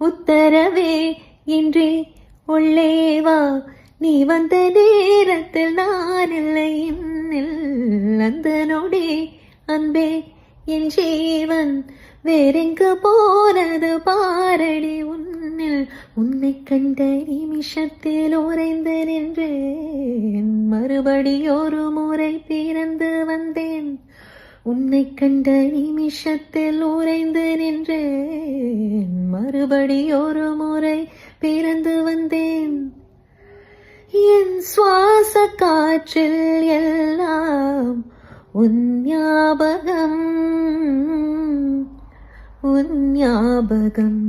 உத்தரவே இன்றி உள்ளே வா நீ வந்த நேரத்தில் நான் இல்லை என்னில் அந்த நொடி அன்பே என் ஜீவன் வேறெங்கு போனது பாரடி உன்னில். உன்னை கண்ட நிமிஷத்தில் உறைந்து நின்று மறுபடி ஒரு முறை பிறந்து வந்தேன். உன்னை கண்ட நிமிஷத்தில் உறைந்து நின்று மறுபடி ஒரு முறை பிறந்து வந்தேன். என் சுவாச காற்றில் எல்லாம் உன் ஞாபகம் உன் ஞாபகம்.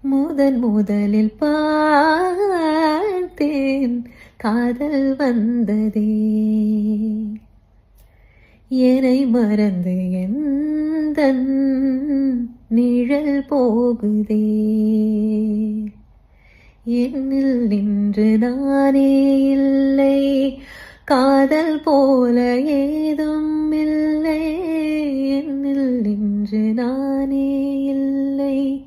முதன் முதலில் பார்த்தேன் காதல் வந்ததே. என்னை மறந்து எந்தன் நிழல் போகுதே. என்னில் நின்று நானே இல்லை. காதல் போல ஏதும் இல்லை. என்னில் நின்று நானே இல்லை.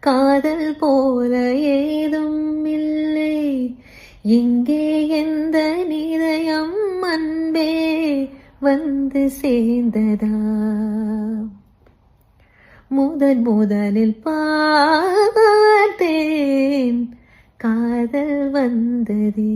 காதல் போல ஏதும் இல்லை. எங்கே எந்த நிதயம் அன்பே வந்து சேர்ந்ததா? முதன் முதலில் பார்த்தேன். காதல் வந்ததே.